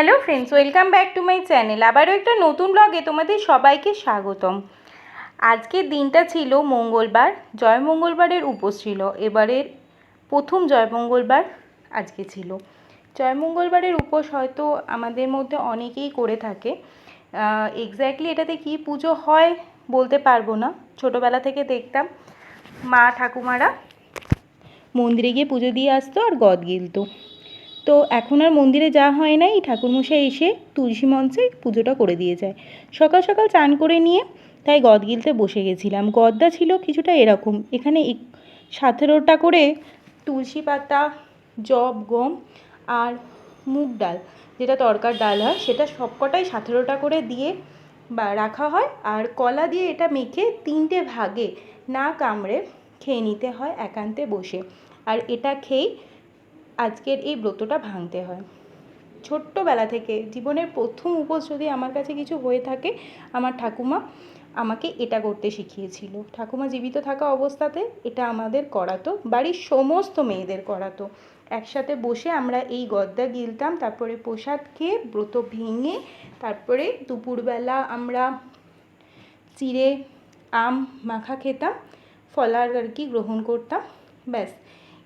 Hello friends welcome back to my channel আবারও একটা নতুন ব্লগে তোমাদের সবাইকে স্বাগতম। আজকের দিনটা ছিল মঙ্গলবার, জয় মঙ্গলবারের উপোস ছিল। এবারের প্রথম জয় মঙ্গলবার আজকে ছিল। জয় মঙ্গলবারের উপোস হয়তো আমাদের মধ্যে অনেকেই করে থাকে। এক্স্যাক্টলি এটাতে কি পুজো হয় বলতে পারব না। ছোটোবেলা থেকে দেখতাম মা ঠাকুমারা মন্দিরে গিয়ে পুজো দিয়ে আসতো আর গদ গিলতো। তো এখন আর মন্দিরে যাওয়া হয় না এই ঠাকুরমশাই এসে তুলসী মঞ্চে পুজোটা করে দিয়ে যায়। সকাল সকাল চান করে নিয়ে তাই গদ গিলতে বসে গেছিলাম। গদটা ছিল কিছুটা এরকম। এখানে সতেরোটা করে তুলসী পাতা জব গম আর মুগ ডাল, যেটা তরকার ডাল হয়, সেটা সবকটাই সতেরোটা করে দিয়ে বা রাখা হয় আর কলা দিয়ে এটা মেখে তিনটে ভাগে না কামড়ে খেয়ে নিতে হয় একান্তে বসে। আর এটা খেয়েই আজকের এই ব্রতটা ভাঙতে হয়। ছোট্টবেলা থেকে জীবনের প্রথম উপোস যদি আমার কাছে কিছু হয়ে থাকে, আমার ঠাকুমা আমাকে এটা করতে শিখিয়েছিল। ঠাকুমা জীবিত থাকা অবস্থাতে এটা আমাদের করাতো, বাড়ির সমস্ত মেয়েদের করাতো। একসাথে বসে আমরা এই গদ্দা গিলতাম, তারপরে প্রসাদ খেয়ে ব্রত ভেঙে, তারপরে দুপুরবেলা আমরা চিড়ে, আম মাখা খেতাম ফলার আর কি গ্রহণ করতাম, ব্যাস।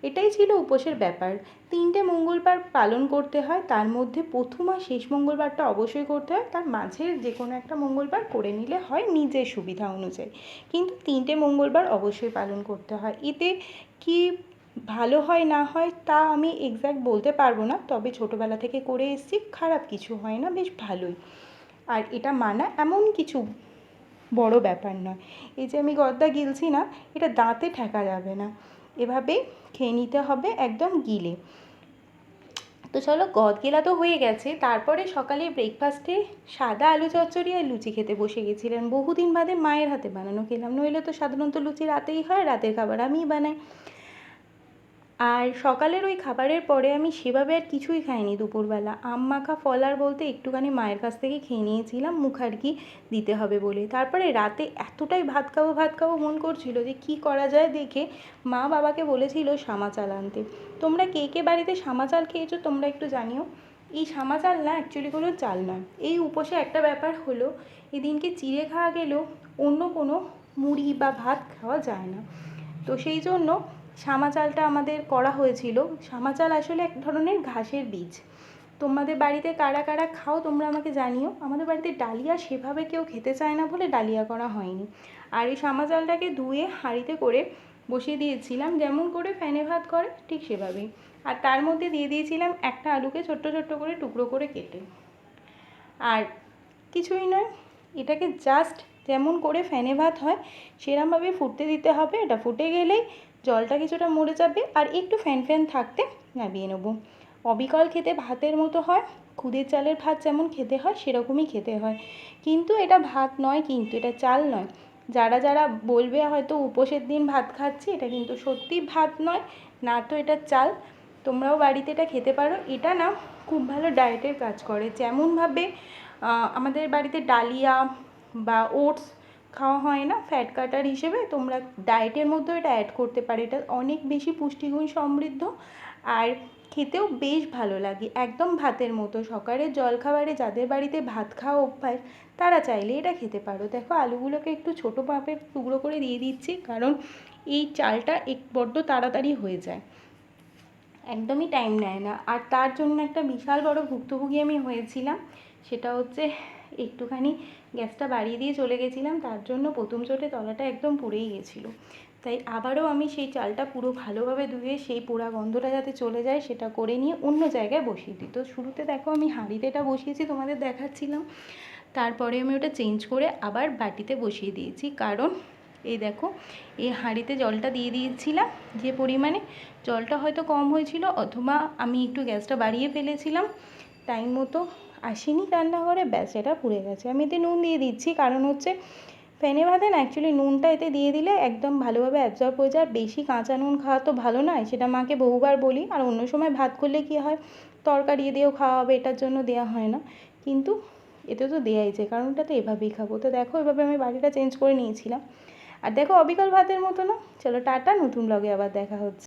এটাই ছিল উপোসের ব্যাপার। তিনটে মঙ্গলবার পালন করতে হয়, তার মধ্যে প্রথম আর শেষ মঙ্গলবারটা অবশ্যই করতে হয়, তার মাঝের যে কোনো একটা মঙ্গলবার করে নিলে হয় নিজের সুবিধা অনুযায়ী। কিন্তু তিনটে মঙ্গলবার অবশ্যই পালন করতে হয়। এতে কি ভালো হয়, না হয়, তা আমি এক্স্যাক্ট বলতে পারব না, তবে ছোটোবেলা থেকে করে এসেছি, খারাপ কিছু হয় না, বেশ ভালোই। আর এটা মানা এমন কিছু বড় ব্যাপার নয়। এই যে আমি গদ্দা গিলছি না, এটা দাঁতে ঠেকা যাবে না। এভাবেই খেয়ে নিতে হবে একদম গিলে। তো চলো গদ গেলা তো হয়ে গেছে। তারপরে সকালে ব্রেকফাস্টে সাদা আলু চচ্চড়ি আর লুচি খেতে বসে গেছিলেন বহুদিন বাদে মায়ের হাতে বানানো খেলাম। নইলে তো সাধারণত লুচি রাতেই হয়, রাতের খাবার আমিই বানাই। আর সকালের ওই খাবারের পরে আমি সেভাবে আর কিছুই খাইনি দুপুরবেলা। আম মাখা ফলার বলতে একটুখানি মায়ের কাছ থেকে খেয়ে নিয়েছিলাম, মুখ আর কি দিতে হবে বলে। তারপরে রাতে এতটাই ভাত খাব ভাত খাব মন করছিল যে কি করা যায় দেখে মা বাবাকে বলেছিল সামা চাল আনতে। তোমরা কে কে বাড়িতে সামা চাল খেয়েছো তোমরা একটু জানিও। এই সামা চাল না অ্যাকচুয়ালি কোনো চাল নয়। এই উপোসে একটা ব্যাপার হলো, এদিনকে চিড়ে খাওয়া গেলেও অন্য কোনো মুড়ি বা ভাত খাওয়া যায় না। তো সেই জন্য সামা চালটা আমাদের করা হয়েছিল। সামা চাল আসলে এক ধরনের ঘাসের বীজ। তোমাদের বাড়িতে কারা কারা খাও তোমরা আমাকে জানিও। আমাদের বাড়িতে ডালিয়া সেভাবে কেউ খেতে চায় না বলে ডালিয়া করা হয়নি। আর এই সামা চালটাকে ধুয়ে হাঁড়িতে করে বসিয়ে দিয়েছিলাম। যেমন করে ফ্যানে ভাত করে, ঠিক সেভাবেই। আর তার মধ্যে দিয়ে দিয়েছিলাম একটা আলুকে ছোট্ট ছোট্ট করে টুকরো করে কেটে। আর কিছুই নয়, এটাকে জাস্ট যেমন করে ফ্যানে ভাত হয়, সেরমভাবে ফুটতে দিতে হবে। এটা ফুটে গেলেই জলটা কিছুটা মরে যাবে আর একটু ফ্যান ফ্যান থাকতে নামিয়ে নেব। অবিকল খেতে ভাতের মতো হয়, খুদের চালের ভাত যেমন খেতে হয়, সেরকমই খেতে হয়। কিন্তু এটা ভাত নয় কিন্তু, এটা চাল নয়। যারা যারা বলবে হয়তো উপোসের দিন ভাত খাচ্ছি, এটা কিন্তু সত্যি ভাত নয়, না তো এটা চাল। তোমরাও বাড়িতে এটা খেতে পারো। এটা না খুব ভালো ডায়েটের কাজ করে। যেমনভাবে আমাদের বাড়িতে ডালিয়া বা ওটস খাওয়া হয় না ফ্যাট কাটার হিসেবে। তোমরা ডায়েটের মধ্যেও এটা অ্যাড করতে পারো। এটা অনেক বেশি পুষ্টিগুণ সমৃদ্ধ আর খেতেও বেশ ভালো লাগে। একদম ভাতের মতো। সকালের জলখাবারে যাদের বাড়িতে ভাত খাওয়া অভ্যাস, তারা চাইলে এটা খেতে পারো। দেখো, আলুগুলোকে একটু ছোটো মাপের টুকরো করে দিয়ে দিচ্ছি, কারণ এই চালটা এক বড্ড তাড়াতাড়ি হয়ে যায়। একদমই টাইম নেয় না। আর তার জন্য একটা বিশাল বড় ভুক্তভোগী আমি হয়েছিলাম। সেটা হচ্ছে একটুখানি গ্যাসটা বাড়িয়ে দিয়ে চলে গেছিলাম, তার জন্য প্রথম চোটে তলাটা একদম পুড়েই গেছিল। তাই আবারও আমি সেই চালটা পুরো ভালোভাবে ধুয়ে সেই পোড়া গন্ধটা যাতে চলে যায় সেটা করে নিয়ে অন্য জায়গায় বসিয়ে দিই। তো শুরুতে দেখো আমি হাঁড়িতে এটা বসিয়েছি, তোমাদের দেখাচ্ছিলাম। তারপরে আমি ওটা চেঞ্জ করে আবার বাটিতে বসিয়ে দিয়েছি। কারণ এই দেখো, এই হাঁড়িতে জলটা দিয়ে দিয়েছিলাম, যে পরিমাণে জলটা হয়তো কম হয়েছিল, অথবা আমি একটু গ্যাসটা বাড়িয়ে ফেলেছিলাম টাইম মতো আসেনি রান্নাঘরে, ব্যাস, এটা পুড়ে গেছে। আমি এতে নুন দিয়ে দিচ্ছি, কারণ হচ্ছে ফেনে ভাতে না অ্যাকচুয়ালি নুনটা এতে দিয়ে দিলে একদম ভালোভাবে অ্যাবজর্ব হয়ে যায়। আর বেশি কাঁচা নুন খাওয়া তো ভালো নয়, সেটা মাকে বহুবার বলি। আর অন্য সময় ভাত করলে কী হয়, তরকারি দিয়েও খাওয়া হবে, এটার জন্য দেওয়া হয় না। কিন্তু এতে তো দেওয়াই যায় কারণ এটা তো এভাবেই খাব। তো দেখো, এভাবে আমি বাটিটা চেঞ্জ করে নিয়েছিলাম। আর দেখো, অবিকল ভাতের মতো না? চলো টাটা, নতুন ব্লগে আবার দেখা হচ্ছে।